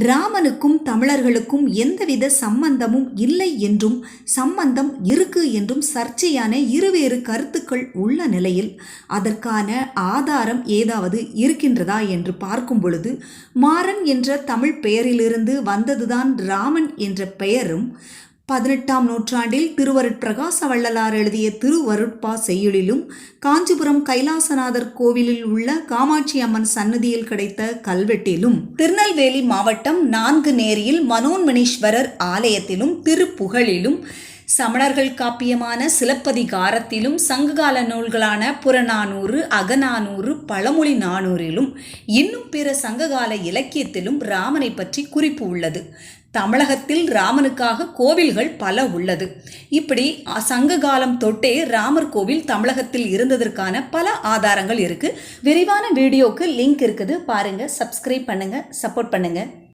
ராமனுக்கும் தமிழர்களுக்கும் எந்தவித சம்பந்தமும் இல்லை என்றும் சம்பந்தம் இருக்கு என்றும் சர்ச்சையான இருவேறு கருத்துக்கள் உள்ள நிலையில் அதற்கான ஆதாரம் ஏதாவது இருக்கின்றதா என்று பார்க்கும் பொழுது மாறன் என்ற தமிழ் பெயரிலிருந்து வந்ததுதான் ராமன் என்ற பெயரும் பதினெட்டாம் நூற்றாண்டில் திருவருட்பிரகாச வள்ளலார் எழுதிய திருவருட்பா செய்யுளிலும் காஞ்சிபுரம் கைலாசநாதர் கோவிலில் உள்ள காமாட்சி அம்மன் சன்னதியில் கிடைத்த கல்வெட்டிலும் திருநெல்வேலி மாவட்டம் நான்கு நேரியில் மனோன்மணீஸ்வரர் ஆலயத்திலும் திருப்புகழிலும் சமணர்கள் காப்பியமான சிலப்பதிகாரத்திலும் சங்ககால நூல்களான புறநானூறு அகநானூறு பழமொழி நானூறிலும் இன்னும் பிற சங்ககால இலக்கியத்திலும் ராமனை பற்றி குறிப்பு உள்ளது. தமிழகத்தில் ராமனுக்காக கோவில்கள் பல உள்ளது. இப்படி சங்ககாலம் சங்க காலம் தொட்டே ராமர் கோவில் தமிழகத்தில் இருந்ததற்கான பல ஆதாரங்கள் இருக்குது விரிவான வீடியோக்கு லிங்க் இருக்குது. பாருங்கள் சப்ஸ்கிரைப் பண்ணுங்கள் சப்போர்ட் பண்ணுங்கள்